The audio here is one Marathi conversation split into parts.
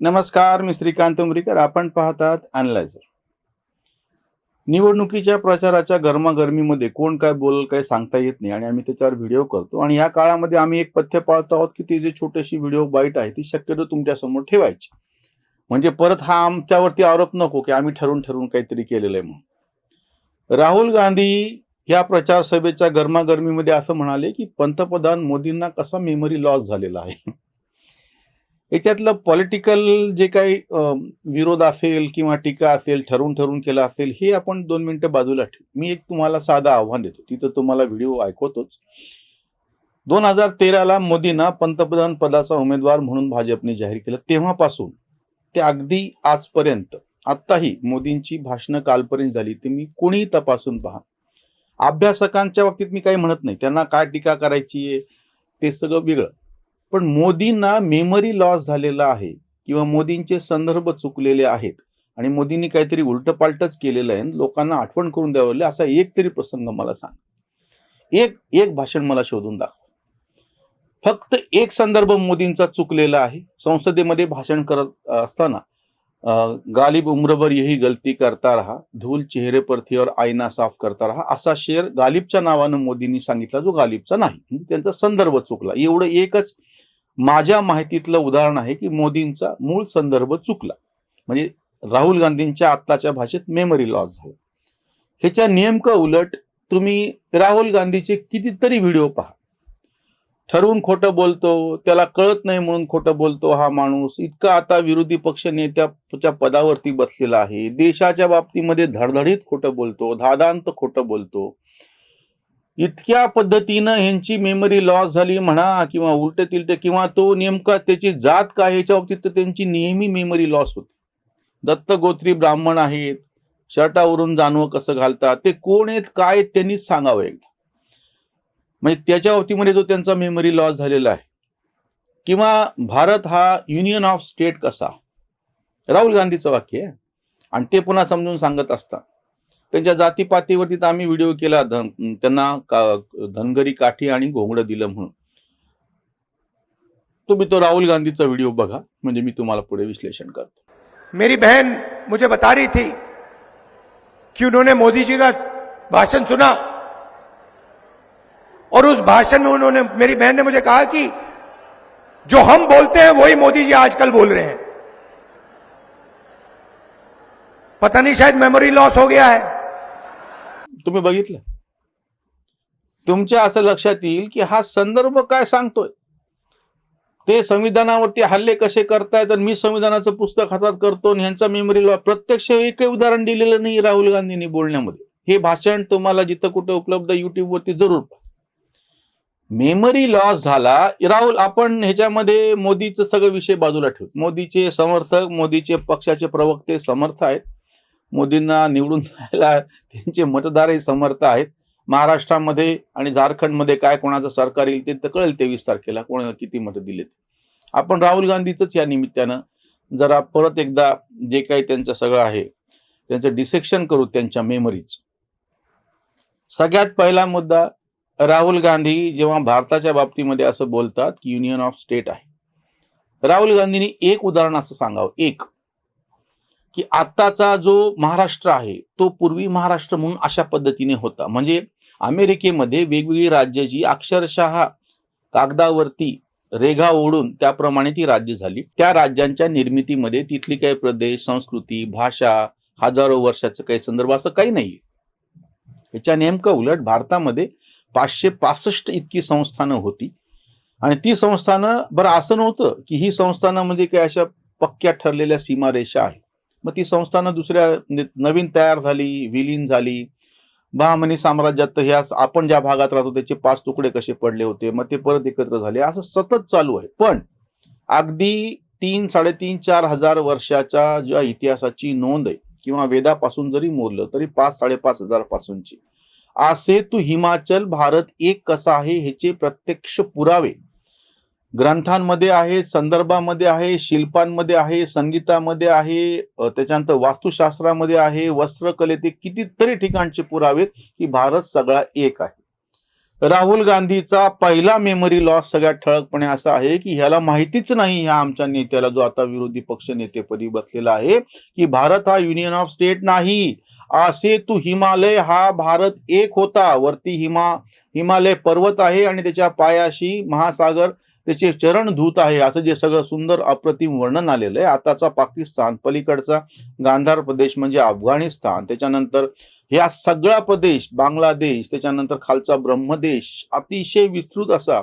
नमस्कार मी श्रीकांत उमरीकर. आपण पाहतात अनलायझर निवडणुकीच्या प्रचाराच्या गरमागरमीमध्ये कोण काय बोलल काय सांगता येत नाही आणि आम्ही त्याच्यावर व्हिडिओ करतो. आणि या काळामध्ये आम्ही एक पथ्य पाळतो आहोत की ती जी छोटीशी व्हिडिओ बाईट आहे ती शक्यतो तुमच्यासमोर ठेवायची. म्हणजे परत हा आमच्यावरती आरोप नको की आम्ही ठरवून ठरवून काहीतरी केलेलं आहे म्हणून. राहुल गांधी या प्रचार सभेच्या गरमागरमीमध्ये असं म्हणाले की पंतप्रधान मोदींना कसा मेमरी लॉस झालेला आहे? याच्यातलं पॉलिटिकल जे काही अं, विरोध असेल किंवा टीका असेल ठरवून ठरवून केलं असेल हे आपण दोन मिनिटं बाजूला ठेवू. मी एक तुम्हाला साधं आव्हान देतो. तिथं तुम्हाला व्हिडिओ ऐकवतोच. दोन हजार तेराला मोदींना पंतप्रधान पदाचा उमेदवार म्हणून भाजपने जाहीर केलं. तेव्हापासून ते अगदी आजपर्यंत आत्ताही मोदींची भाषणं कालपर्यंत झाली. ते मी कोणीही तपासून पहा. अभ्यासकांच्या बाबतीत मी काही म्हणत नाही. त्यांना काय टीका करायची आहे ते सगळं वेगळं. पण मोदींना मेमरी लॉस झालेला आहे किंवा मोदींचे संदर्भ चुकलेले आहेत आणि मोदींनी काहीतरी उलटपालटच केलेलं आहे लोकांना आठवण करून द्यावं लागेल असा एक तरी प्रसंग मला सांग. एक एक भाषण मला शोधून दाखव. फक्त एक संदर्भ मोदींचा चुकलेला आहे. संसदेमध्ये भाषण करत असताना गालिब उम्रभर यही गलती करता रहा धूल चेहरे पर थी और आईना साफ करता रहा असा शेर गालिबच्या नावानं मोदींनी सांगितला जो गालिबचा नाही. म्हणजे त्यांचा संदर्भ चुकला. एवढं एकच माझ्या माहितीतलं उदाहरण आहे की मोदींचा मूळ संदर्भ चुकला. म्हणजे राहुल गांधींच्या आत्ताच्या भाषेत मेमरी लॉस झाला. ह्याच्या नेमकं उलट तुम्ही राहुल गांधीचे कितीतरी व्हिडिओ पहा. ठरवून खोटं बोलतो त्याला कळत नाही म्हणून खोटं बोलतो हा माणूस. इतका आता विरोधी पक्ष नेत्याच्या पदावरती बसलेला आहे. देशाच्या बाबतीमध्ये धडधडीत खोटं बोलतो धादांत खोटं बोलतो. इतक्या पद्धतीनं ह्यांची मेमरी लॉस झाली म्हणा किंवा उलट तिलटे किंवा तो नेमका त्याची जात काय ह्याच्या बाबतीत तर त्यांची नेहमी मेमरी लॉस होती. दत्तगोत्री ब्राह्मण आहेत शर्टावरून जानवं कसं घालतात ते कोण आहेत काय त्यांनीच सांगावं एकदा. म्हणजे त्याच्या बाबतीमध्ये जो त्यांचा मेमरी लॉस झालेला आहे. किंवा भारत हा युनियन ऑफ स्टेट कसा? राहुल गांधीचं वाक्य आहे. आणि ते पुन्हा समजून सांगत असतात. त्यांच्या जातीपातीवरती तर आम्ही व्हिडिओ केला. धन त्यांना का- धनगरी काठी आणि घोंगडं दिलं म्हणून. तुम्ही तो राहुल गांधीचा व्हिडिओ बघा. म्हणजे मी तुम्हाला पुढे विश्लेषण करतो. मेरी बहन मुझे बता रही थी कि उन्होंने मोदी जी का भाषण सुना। और उस भाषण में उन्होंने मेरी बहन ने मुझे कहा कि जो हम बोलते हैं वही मोदी जी आजकल बोल रहे हैं। पता नहीं शायद मेमोरी लॉस हो गया है। तुम्ही बघितलं? तुमच्या असं लक्षात येईल की हा संदर्भ काय सांगतोय? ते संविधानावरती हल्ले कसे करतायत आणि मी संविधानाचं पुस्तक हातात करतो आणि ह्यांचा मेमरी लॉ प्रत्यक्ष एकही उदाहरण दिलेलं नाही राहुल गांधींनी बोलण्यामध्ये. हे भाषण तुम्हाला जिथं कुठं उपलब्ध युट्यूबवरती जरूर मेमरी लॉस झाला. राहुल आपण ह्याच्यामध्ये मोदीचं सगळं विषय बाजूला ठेवू. मोदीचे समर्थक मोदीचे पक्षाचे प्रवक्ते समर्थ आहेत. मोदींना निवडून द्यायला त्यांचे मतदारही समर्थ आहेत. महाराष्ट्रामध्ये आणि झारखंडमध्ये काय कोणाचं सरकार येईल ते तर कळेल तेवीस तारखेला कोणाला किती मतं दिलेत आपण राहुल गांधीचंच या निमित्तानं जरा परत एकदा जे काही त्यांचं सगळं आहे त्यांचं डिसेक्शन करू त्यांच्या मेमरीज सगळ्यात पहिला मुद्दा राहुल गांधी जेव्हा भारताच्या बाबतीमध्ये असं बोलतात की युनियन ऑफ स्टेट आहे. राहुल गांधींनी एक उदाहरण असं सांगावं. एक की आत्ताचा जो महाराष्ट्र आहे तो पूर्वी महाराष्ट्र म्हणून अशा पद्धतीने होता. म्हणजे अमेरिकेमध्ये वेगवेगळी राज्याची अक्षरशः कागदावरती रेघा ओढून त्याप्रमाणे ती राज्य झाली. त्या राज्यांच्या निर्मितीमध्ये तिथली काही प्रदेश संस्कृती भाषा हजारो वर्षाचं काही संदर्भ असं काही नाही याच्या नेमकं उलट भारतामध्ये पाचशे पासष्ट इतकी संस्थानं होती. आणि ती संस्थानं बरं असं नव्हतं की ही संस्थानामध्ये काही अशा पक्क्या ठरलेल्या सीमारेषा आहेत. मग ती संस्थानं दुसऱ्या नवीन तयार झाली विलीन झाली. बहामनी साम्राज्यात तर ह्या आपण ज्या भागात राहतो त्याचे पाच तुकडे कसे पडले होते मग ते परत एकत्र झाले. असं सतत चालू आहे. पण अगदी तीन साडेतीन चार हजार वर्षाच्या ज्या इतिहासाची नोंद आहे किंवा वेदापासून जरी मोरलं तरी पाच साडेपाच हजार पासूनची. असे तू हिमाचल भारत एक कसा आहे ह्याचे प्रत्यक्ष पुरावे. ग्रंथांमध्ये आहे संदर्भामध्ये आहे शिल्पांमध्ये आहे संगीतामध्ये आहे त्याच्यानंतर वास्तुशास्त्रामध्ये आहे वस्त्रकलेत कितीतरी ठिकाणचे पुरावे की भारत सगळा एक आहे. राहुल गांधीचा पहिला मेमरी लॉस सगळ्यात ठळकपणे असा आहे की ह्याला माहितीच नाही ह्या आमच्या नेत्याला जो आता विरोधी पक्ष नेतेपदी बसलेला आहे की भारत हा युनियन ऑफ स्टेट नाही. असे तू हिमालय हा भारत एक होता. वरती हिमा हिमालय पर्वत आहे आणि त्याच्या पायाशी महासागर त्याचे चरण धूत आहे. असं जे सगळं सुंदर अप्रतिम वर्णन आलेलं आहे. आताचा पाकिस्तान पलीकडचा गांधार प्रदेश म्हणजे अफगाणिस्तान. त्याच्यानंतर ह्या सगळा प्रदेश बांगलादेश त्याच्यानंतर खालचा ब्रह्मदेश अतिशय विस्तृत असा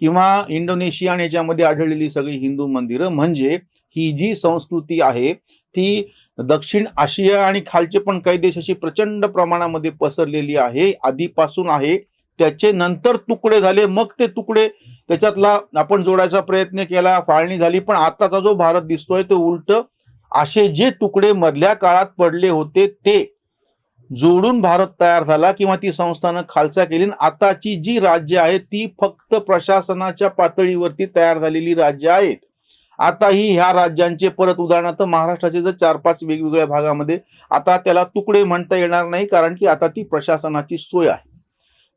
किंवा इंडोनेशिया आणि याच्यामध्ये आढळलेली सगळी हिंदू मंदिरं म्हणजे ही जी संस्कृती आहे ती दक्षिण आशिया आणि खालचे पण काही देश अशी प्रचंड प्रमाणामध्ये पसरलेली आहे आधीपासून आहे. त्याचे नंतर तुकडे झाले मग ते तुकडे. त्याच्यातला आपण जोडायचा प्रयत्न केला फाळणी झाली पण आताचा जो भारत दिसतोय तो उलट असे जे तुकडे मधल्या काळात पडले होते ते जोडून भारत तयार झाला किंवा ती संस्थानं खालचा केली. आणि आताची जी राज्य आहेत ती फक्त प्रशासनाच्या पातळीवरती तयार झालेली राज्य आहेत आता ही ह्या राज्यांचे परत उदाहरणार्थ महाराष्ट्राचे जर चार पाच वेगवेगळ्या भागामध्ये आता त्याला तुकडे म्हणता येणार नाही कारण की आता ती प्रशासनाची सोय आहे.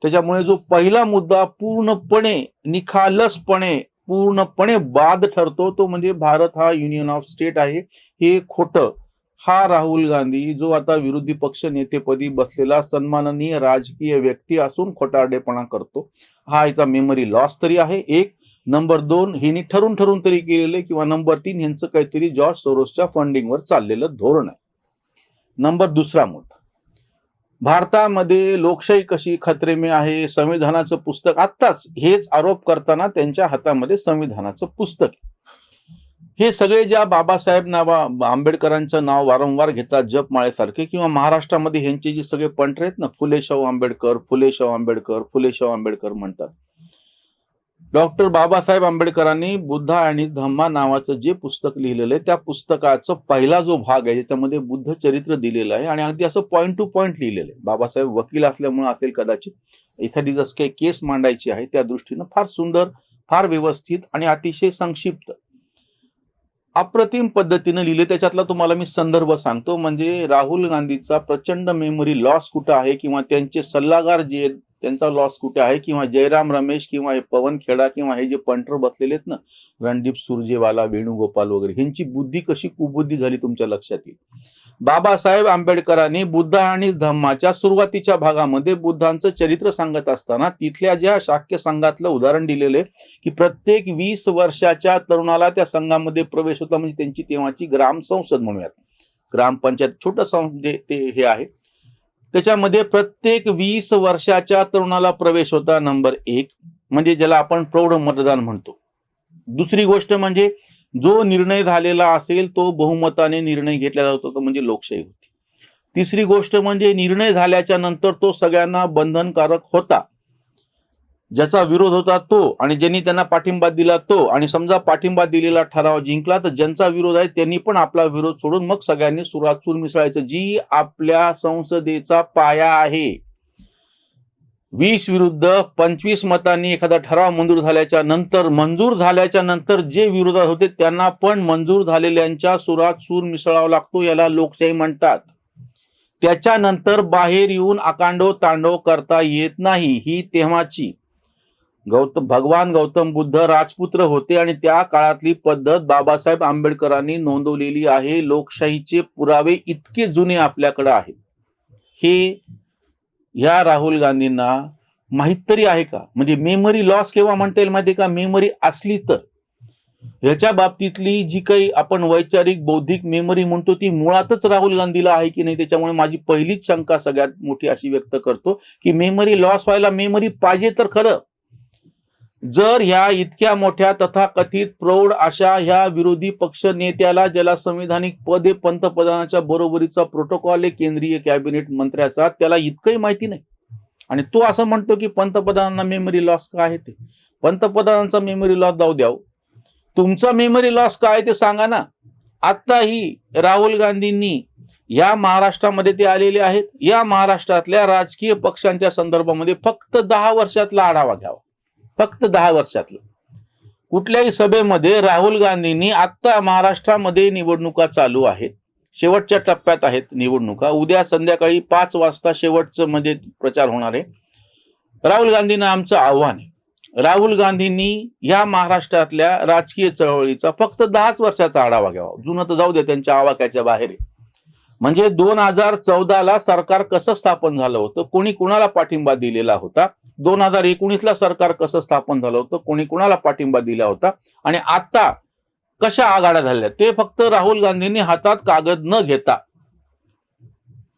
त्याच्यामुळे जो पहिला मुद्दा पूर्णपणे निखालसपणे पूर्णपणे बाद ठरतो तो म्हणजे भारत हा युनियन ऑफ स्टेट आहे. हे खोटं. हा राहुल गांधी जो आता विरोधी पक्ष नेतेपदी बसलेला सन्माननीय राजकीय व्यक्ती असून खोटारडेपणा करतो हा याचा मेमरी लॉस तरी आहे. एक नंबर दोन हिनी ठरून ठरून तरी केलेले किंवा नंबर तीन यांचं काहीतरी जॉर्ज सोरोसच्या फंडिंगवर चाललेलं धोरण आहे. नंबर दुसरा मुद्दा. भारतामध्ये लोकशाही कशी खतरेमे आहे संविधानाचं पुस्तक आत्ताच हेच आरोप करताना त्यांच्या हातामध्ये संविधानाचं पुस्तक आहे. हे सगळे ज्या बाबासाहेब नावा आंबेडकरांचं नाव वारंवार घेतात जपमाळेसारखे किंवा महाराष्ट्रामध्ये ह्यांचे जे सगळे पंट आहेत ना फुले शाहू आंबेडकर फुले शाहू आंबेडकर फुले शाहू आंबेडकर म्हणतात. डॉक्टर बाबासाहेब आंबेडकरांनी बुद्धा आणि धम्मा नावाचं जे पुस्तक लिहिलेलं आहे त्या पुस्तकाचा पहिला जो भाग आहे त्याच्यामध्ये बुद्ध चरित्र दिलेलं आहे आणि अगदी असं पॉईंट टू पॉईंट लिहिलेलं आहे. बाबासाहेब वकील असल्यामुळे असेल कदाचित एखादी जसं काही केस मांडायची आहे त्या दृष्टीनं फार सुंदर फार व्यवस्थित आणि अतिशय संक्षिप्त अप्रतिम पद्धतीनं लिहिले. त्याच्यातला तुम्हाला मी संदर्भ सांगतो. म्हणजे राहुल गांधीचा प्रचंड मेमरी लॉस कुठं आहे किंवा त्यांचे सल्लागार जे त्यांचा लॉस कुठे आहे? किंवा जयराम रमेश किंवा हे पवन खेडा किंवा हे जे पंटर बसलेले आहेत ना रणदीप सुरजेवाला वेणुगोपाल वगैरे ह्यांची बुद्धी कशी कुबुद्धी झाली तुमच्या लक्षात येईल? बाबासाहेब आंबेडकरांनी बुद्ध आणि धम्माच्या सुरुवातीच्या भागामध्ये बुद्धांचं चरित्र सांगत असताना तिथल्या ज्या शाक्य संघातलं उदाहरण दिलेले की प्रत्येक वीस वर्षाच्या तरुणाला त्या संघामध्ये प्रवेश होता म्हणजे त्यांची तेव्हाची ग्राम संसद म्हणूयात. ग्रामपंचायत छोटं म्हणजे ते हे आहे. त्याच्यामध्ये प्रत्येक वीस वर्षाच्या तरुणाला प्रवेश होता नंबर एक. म्हणजे ज्याला आपण प्रौढ मतदान म्हणतो. दुसरी गोष्ट म्हणजे जो निर्णय झालेला असेल तो बहुमताने निर्णय घेतला जात होता म्हणजे लोकशाही होती. तिसरी गोष्ट म्हणजे निर्णय झाल्याच्यानंतर तो सगळ्यांना बंधनकारक होता. ज्याचा विरोध होता तो आणि ज्यांनी त्यांना पाठिंबा दिला तो आणि समजा पाठिंबा दिलेला ठराव जिंकला तर ज्यांचा विरोध आहे त्यांनी पण आपला विरोध सोडून मग सगळ्यांनी सुरात चूर मिसळायचं. जी आपल्या संसदेचा पाया आहे. वीस विरुद्ध पंचवीस मतांनी एखादा ठराव मंजूर झाल्याच्यानंतर मंजूर झाल्याच्यानंतर जे विरोधात होते त्यांना पण मंजूर झालेल्यांच्या सुरात सूर मिसळावा लागतो याला लोकशाही म्हणतात. त्याच्यानंतर बाहेर येऊन आकांडो तांडव करता येत नाही ही तेव्हाची. गौतम भगवान गौतम बुद्ध राजपुत्र होते आणि त्या काळातली पद्धत बाबासाहेब आंबेडकरांनी नोंदवलेली आहे. लोकशाहीचे पुरावे इतके जुने आपल्याकडे आहेत. हे ह्या राहुल गांधींना माहीत तरी आहे का? म्हणजे मेमरी लॉस केव्हा म्हणता येईल माहिती का? मेमरी असली तर. ह्याच्या बाबतीतली जी काही आपण वैचारिक बौद्धिक मेमरी म्हणतो ती मुळातच राहुल गांधीला आहे की नाही त्याच्यामुळे माझी पहिलीच शंका सगळ्यात मोठी अशी व्यक्त करतो की मेमरी लॉस व्हायला मेमरी पाहिजे तर खरं. जर ह्या इतक्या मोठ्या तथाकथित प्रौढ अशा ह्या विरोधी पक्ष नेत्याला ज्याला संविधानिक पद हे पंतप्रधानाच्या बरोबरीचा प्रोटोकॉल आहे केंद्रीय कॅबिनेट मंत्र्याचा त्याला इतकंही माहिती नाही. आणि तो असं म्हणतो की पंतप्रधानांना मेमरी लॉस काय आहे ते? पंतप्रधानांचा मेमरी लॉस जाऊ द्याव हो. तुमचा मेमरी लॉस काय आहे ते सांगा ना. आत्ताही राहुल गांधींनी या महाराष्ट्रामध्ये ते आलेले आहेत. या महाराष्ट्रातल्या राजकीय पक्षांच्या संदर्भामध्ये फक्त दहा वर्षातला आढावा घ्यावा. फक्त दहा वर्षातलं. कुठल्याही सभेमध्ये राहुल गांधींनी आत्ता महाराष्ट्रामध्ये निवडणुका चालू आहेत. शेवटच्या टप्प्यात आहेत निवडणुका. उद्या संध्याकाळी पाच वाजता शेवटचं म्हणजे प्रचार होणार आहे. राहुल गांधींना आमचं आव्हान आहे. राहुल गांधींनी या महाराष्ट्रातल्या राजकीय चळवळीचा फक्त दहाच वर्षाचा आढावा घ्यावा. जुनं तर जाऊ दे त्यांच्या आवाक्याच्या बाहेर आहे. म्हणजे दोन हजार चौदाला सरकार कसं स्थापन झालं होतं? कोणी कुणाला पाठिंबा दिलेला होता? दोन हजार एकोणीसला सरकार कसं स्थापन झालं होतं? कोणी कुणाला पाठिंबा दिला होता? आणि आता कशा आघाड्या झाल्या? ते फक्त राहुल गांधींनी हातात कागद न घेता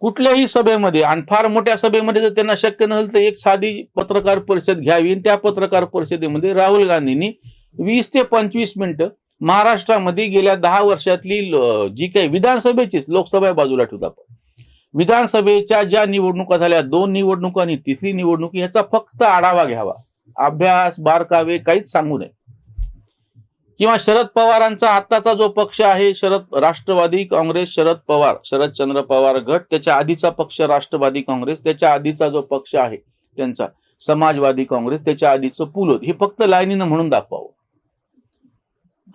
कुठल्याही सभेमध्ये आणि फार मोठ्या सभेमध्ये जर त्यांना शक्य नसेल तर एक साधी पत्रकार परिषद घ्यावी. आणि त्या पत्रकार परिषदेमध्ये राहुल गांधींनी वीस ते पंचवीस मिनिटं महाराष्ट्रामध्ये गेल्या दहा वर्षातली जी काही विधानसभेचीच लोकसभा बाजूला ठेवत आपण. विधानसभेच्या ज्या निवडणुका झाल्या दोन निवडणुका आणि तिसरी निवडणूक ह्याचा फक्त आढावा घ्यावा. अभ्यास बारकावे काहीच सांगू नये. किंवा शरद पवारांचा आत्ताचा जो पक्ष आहे शरद राष्ट्रवादी काँग्रेस शरद पवार शरदचंद्र पवार गट त्याच्या आधीचा पक्ष राष्ट्रवादी काँग्रेस त्याच्या आधीचा जो पक्ष आहे त्यांचा समाजवादी काँग्रेस त्याच्या आधीचं पुलोद हे फक्त लाईनीनं म्हणून दाखवावं.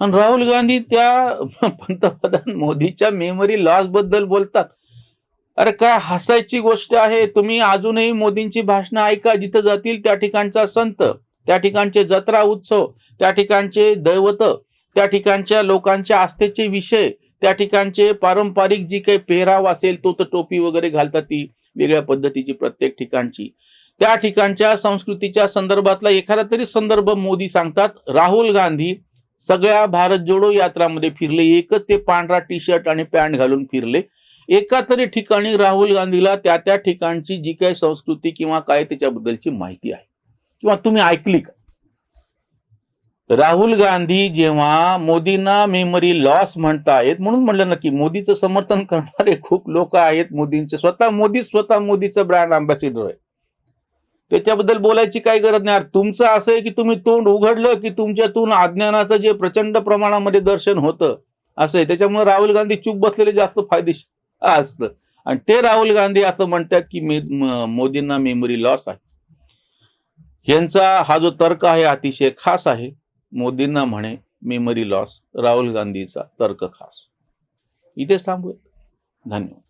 आणि राहुल गांधी त्या पंतप्रधान मोदीच्या मेमरी लॉसबद्दल बोलतात. अरे काय हसायची गोष्ट आहे? तुम्ही अजूनही मोदींची भाषणं ऐका. जिथं जातील त्या ठिकाणचा संत त्या ठिकाणचे जत्रा उत्सव त्या ठिकाणचे दैवत त्या ठिकाणच्या लोकांच्या आस्थेचे विषय त्या ठिकाणचे पारंपरिक जी काही पेहराव असेल तो तर टोपी वगैरे घालतात ती वेगळ्या पद्धतीची प्रत्येक ठिकाणची. त्या ठिकाणच्या संस्कृतीच्या संदर्भातला एखादा तरी संदर्भ मोदी सांगतात. राहुल गांधी सगळ्या भारत जोडो यात्रामध्ये फिरले एकच ते पांढरा टी शर्ट आणि पॅन्ट घालून फिरले. एका तरी ठिकाणी राहुल गांधीला त्या त्या ठिकाणची जी काही संस्कृती किंवा काय त्याच्याबद्दलची माहिती आहे. किंवा तुम्ही ऐकली का? राहुल गांधी जेव्हा मोदींना मेमरी लॉस म्हणतायत म्हणून म्हणलं ना की मोदीचं समर्थन करणारे खूप लोक आहेत मोदींचे. स्वतः मोदी स्वतः मोदीचं ब्रँड अँबॅसिडर आहे त्याच्याबद्दल बोलायची काही गरज नाही. तुमचं असं आहे की तुम्ही तोंड उघडलं की तुमच्यातून अज्ञानाचं जे प्रचंड प्रमाणामध्ये दर्शन होतं असं आहे. त्याच्यामुळे राहुल गांधी चूप बसलेले जास्त फायदेशीर असतं. आणि ते राहुल गांधी असं म्हणतात की मे- मोदींना मेमरी लॉस आहे. यांचा हा जो तर्क आहे अतिशय खास आहे. मोदींना म्हणे मेमरी लॉस राहुल गांधीचा तर्क खास. इथेच थांबूया धन्यवाद.